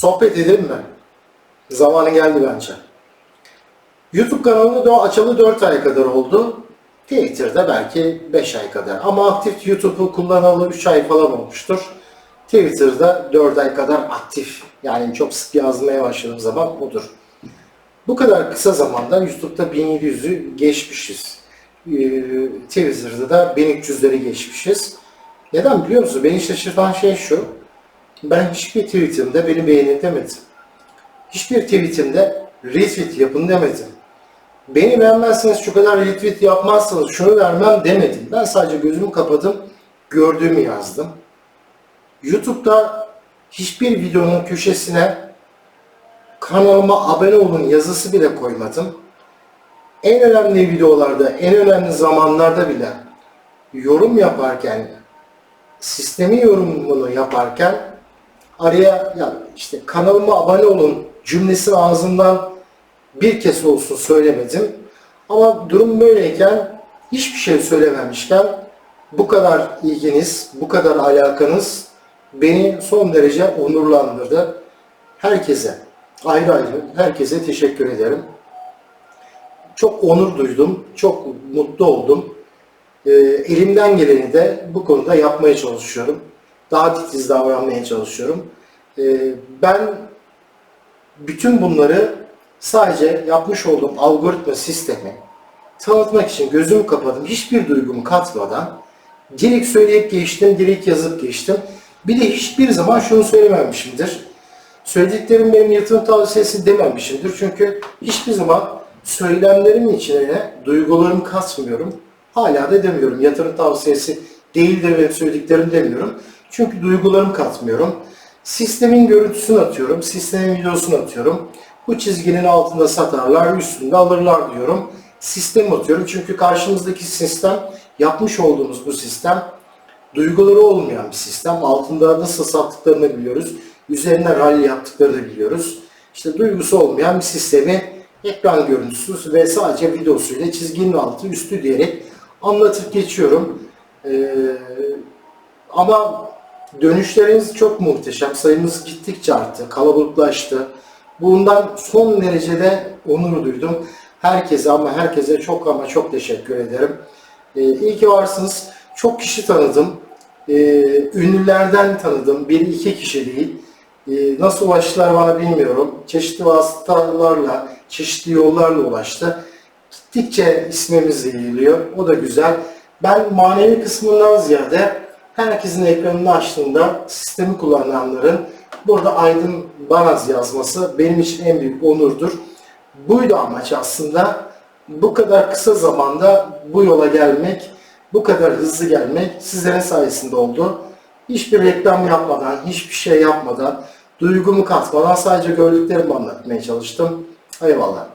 Sohbet edelim mi? Zamanı geldi bence. YouTube kanalını da açalı 4 ay kadar oldu. Twitter'da belki 5 ay kadar. Ama aktif YouTube'u kullanalı 3 ay falan olmuştur. Twitter'da 4 ay kadar aktif. Yani çok sık yazmaya başladığım zaman budur. Bu kadar kısa zamanda YouTube'da 1700'ü geçmişiz. Ee, Twitter'da da 1300'leri geçmişiz. Neden biliyor musun? Beni şaşırtan şey şu. Ben hiçbir tweetimde beni beğenin demedim. Hiçbir tweetimde retweet yapın demedim. Beni beğenmezseniz şu kadar retweet yapmazsanız şunu vermem demedim. Ben sadece gözümü kapadım, gördüğümü yazdım. YouTube'da hiçbir videonun köşesine kanalıma abone olun yazısı bile koymadım. En önemli videolarda, en önemli zamanlarda bile yorum yaparken, sistemi yorumunu yaparken araya ya işte kanalıma abone olun cümlesi ağzımdan bir kez olsun söylemedim. Ama durum böyleyken hiçbir şey söylememişken bu kadar ilginiz, bu kadar alakanız beni son derece onurlandırdı. Herkese, ayrı ayrı herkese teşekkür ederim. Çok onur duydum, çok mutlu oldum. Ee, elimden geleni de bu konuda yapmaya çalışıyorum. Daha titiz davranmaya çalışıyorum. Ee, ben bütün bunları sadece yapmış olduğum algoritma sistemi tanıtmak için gözümü kapadım. Hiçbir duygumu katmadan direkt söyleyip geçtim, direkt yazıp geçtim. Bir de hiçbir zaman şunu söylememişimdir. Söylediklerim benim yatırım tavsiyesi dememişimdir. Çünkü hiçbir zaman söylemlerimin içine duygularımı katmıyorum. Hala da demiyorum. Yatırım tavsiyesi değil de benim söylediklerim demiyorum. Çünkü duygularımı katmıyorum. Sistemin görüntüsünü atıyorum. Sistemin videosunu atıyorum. Bu çizginin altında satarlar, üstünde alırlar diyorum. Sistem atıyorum. Çünkü karşımızdaki sistem, yapmış olduğumuz bu sistem duyguları olmayan bir sistem. Altında nasıl sattıklarını biliyoruz. Üzerine rally yaptıklarını biliyoruz. İşte duygusu olmayan bir sistemi ekran görüntüsü ve sadece videosuyla çizginin altı üstü diyerek anlatıp geçiyorum. Ee, ama dönüşleriniz çok muhteşem. Sayımız gittikçe arttı, kalabalıklaştı. Bundan son derecede onur duydum. Herkese ama herkese çok ama çok teşekkür ederim. Ee, iyi ki varsınız. Çok kişi tanıdım. Ee, ünlülerden tanıdım. Bir iki kişi değil. Ee, nasıl ulaştılar bana bilmiyorum. Çeşitli vasıtalarla, çeşitli yollarla ulaştı. Gittikçe ismimiz yayılıyor. O da güzel. Ben manevi kısmından ziyade herkesin ekranını açtığında sistemi kullananların burada Aydın Banaz yazması benim için en büyük onurdur. Buydu amaç aslında. Bu kadar kısa zamanda bu yola gelmek, bu kadar hızlı gelmek sizlerin sayesinde oldu. Hiçbir reklam yapmadan, hiçbir şey yapmadan, duygumu katmadan sadece gördüklerimi anlatmaya çalıştım. Eyvallah.